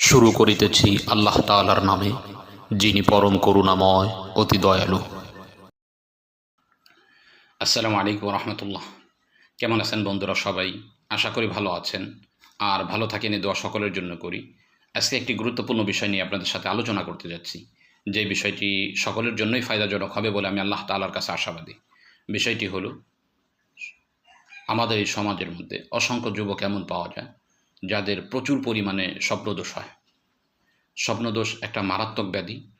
শুরু করিতেছি আল্লাহ তালার নামে, যিনি পরম করুণাময়, অতি দয়ালু। আসসালামু আলাইকুম রহমতুল্লাহ। কেমন আছেন বন্ধুরা সবাই? আশা করি ভালো আছেন। আর ভালো থাকেন দোয়া সকলের জন্য করি। আজকে একটি গুরুত্বপূর্ণ বিষয় নিয়ে আপনাদের সাথে আলোচনা করতে যাচ্ছি। যে বিষয়টি সকলের জন্যই ফায়দাজনক হবে বলে আমি আল্লাহ তালার কাছে আশাবাদী। বিষয়টি হলো, আমাদের এই সমাজের মধ্যে অসংখ্য যুবক এমন পাওয়া যায় যাদের প্রচুর পরিমাণে স্বপ্নদোষ হয়। স্বপ্নদোষ একটা মারাত্মক ব্যাধি,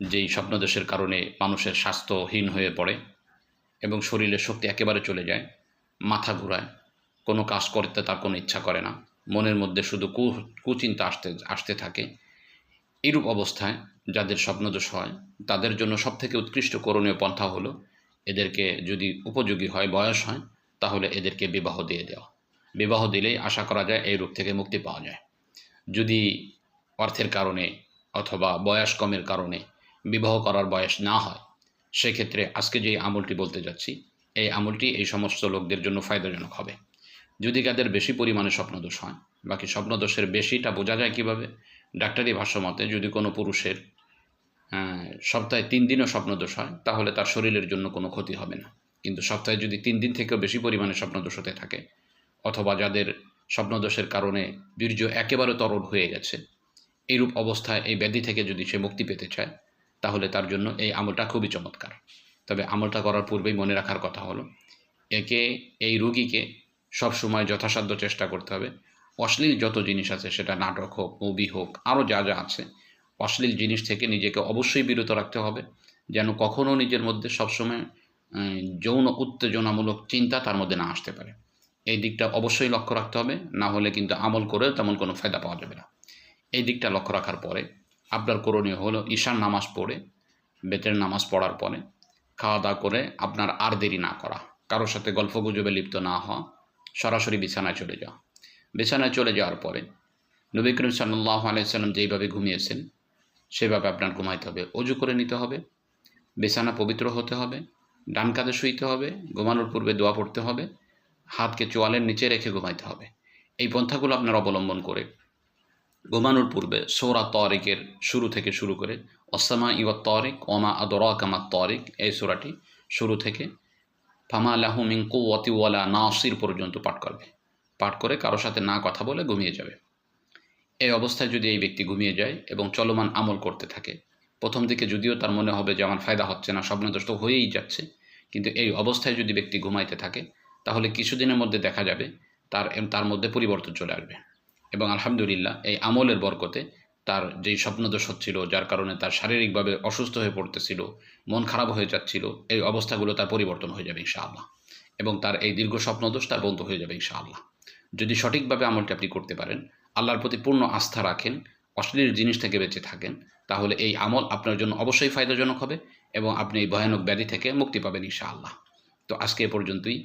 যেই স্বপ্নদোষের কারণে মানুষের স্বাস্থ্যহীন হয়ে পড়ে এবং শরীরের শক্তি একেবারে চলে যায়, মাথা ঘুরায়, কোনো কাজ করতে তার কোনো ইচ্ছা করে না, মনের মধ্যে শুধু কু, কুচিন্তা আসতে আসতে থাকে। এরূপ অবস্থায় যাদের স্বপ্নদোষ হয়, তাদের জন্য সবথেকে উৎকৃষ্ট করণীয় পন্থা হলো, এদেরকে যদি উপযোগী হয়, বয়স হয়, তাহলে এদেরকে বিবাহ দিয়ে দেওয়া। বিবাহ দিলেই আশা করা যায় এই রূপ থেকে মুক্তি পাওয়া যায়। যদি অর্থের কারণে অথবা বয়স কমের কারণে বিবাহ করার বয়স না হয়, সেক্ষেত্রে আজকে যে আমলটি বলতে যাচ্ছি, এই আমলটি এই সমস্ত লোকদের জন্য ফায়দাজনক হবে। যদি কাদের বেশি পরিমাণে স্বপ্নদোষ হয়, বাকি স্বপ্নদোষের বেশিটা বোঝা যায় কীভাবে? ডাক্তারি ভাষ্য মতে যদি কোনো পুরুষের সপ্তাহে তিন দিনও স্বপ্নদোষ হয়, তাহলে তার শরীরের জন্য কোনো ক্ষতি হবে না। কিন্তু সপ্তাহে যদি তিন দিন থেকেও বেশি পরিমাণে স্বপ্নদোষ হতে থাকে অথবা যাদের স্বপ্নদোষের কারণে বীর্য একেবারে তরল হয়ে গেছে, এইরূপ অবস্থায় এই ব্যাধি থেকে যদি সে মুক্তি পেতে চায়, তাহলে তার জন্য এই আমলটা খুবই চমৎকার। তবে আমলটা করার পূর্বেই মনে রাখার কথা হলো, একে, এই রুগীকে সবসময় যথাসাধ্য চেষ্টা করতে হবে। অশ্লীল যত জিনিস আছে, সেটা নাটক হোক মুভি হোক আরও যা যা আছে, অশ্লীল জিনিস থেকে নিজেকে অবশ্যই বিরত রাখতে হবে, যেন কখনও নিজের মধ্যে সবসময় যৌন উত্তেজনামূলক চিন্তা তার মধ্যে না আসতে পারে। এই দিকটা অবশ্যই লক্ষ্য রাখতে হবে, না হলে কিন্তু আমল করে তেমন কোনো ফায়দা পাওয়া যাবে না। এই দিকটা লক্ষ্য রাখার পরে আপনার করণীয় হলো ঈশান নামাজ পড়ে, বেতের নামাজ পড়ার পরে খাওয়া দাওয়া করে আপনার আর দেরি না করা। কারোর সাথে গল্প গুজবে লিপ্ত না হওয়া, সরাসরি বিছানায় চলে যাওয়া। বিছানায় চলে যাওয়ার পরে নবী করিম সাল্লাহ আলাইসাল্লাম যেইভাবে ঘুমিয়েছেন, সেভাবে আপনার ঘুমাইতে হবে। অজু করে নিতে হবে, বিছানা পবিত্র হতে হবে, ডান কাঁধে শুইতে হবে, ঘুমানোর পূর্বে দোয়া পড়তে হবে হাতকে চোয়ালের নিচে রেখে ঘুমাইতে হবে। এই পন্থাগুলো আপনার অবলম্বন করে ঘুমানোর পূর্বে সৌরা তরিকের শুরু থেকে শুরু করে অসামা ইওয়া তরিক ওমা আদর কামা তরিক এই সূরাটি শুরু থেকে ফামা লাহুমিং কুয়াতি ওয়ালা নাসির পর্যন্ত পাঠ করবে। পাঠ করে কারোর সাথে না কথা বলে ঘুমিয়ে যাবে। এই অবস্থায় যদি এই ব্যক্তি ঘুমিয়ে যায় এবং চলমান আমল করতে থাকে, প্রথম দিকে যদিও তার মনে হবে যে আমার ফায়দা হচ্ছে না, স্বপ্নদোষ তো হয়েই যাচ্ছে, কিন্তু এই অবস্থায় যদি ব্যক্তি ঘুমাইতে থাকে তাহলে কিছুদিনের মধ্যে দেখা যাবে, তার তার মধ্যে পরিবর্তন চলে আসবে। এবং আলহামদুলিল্লাহ, এই আমলের বরকতে তার যেই স্বপ্নদোষ হচ্ছিল যার কারণে তার শারীরিকভাবে অসুস্থ হয়ে পড়তেছিল, মন খারাপ হয়ে যাচ্ছিল, এই অবস্থাগুলো তার পরিবর্তন হয়ে যাবে ইনশাআল্লাহ। এবং তার এই দীর্ঘ স্বপ্নদোষ তার বন্ধ হয়ে যাবে ইনশাআল্লাহ। যদি সঠিকভাবে আমলটি আপনি করতে পারেন, আল্লাহর প্রতি পূর্ণ আস্থা রাখেন, অশ্লীল জিনিস থেকে বেঁচে থাকেন, তাহলে এই আমল আপনার জন্য অবশ্যই ফায়দাজনক হবে এবং আপনি এই ভয়ানক ব্যাধি থেকে মুক্তি পাবেন ইনশাআল্লাহ। তো আজকে এ পর্যন্তই।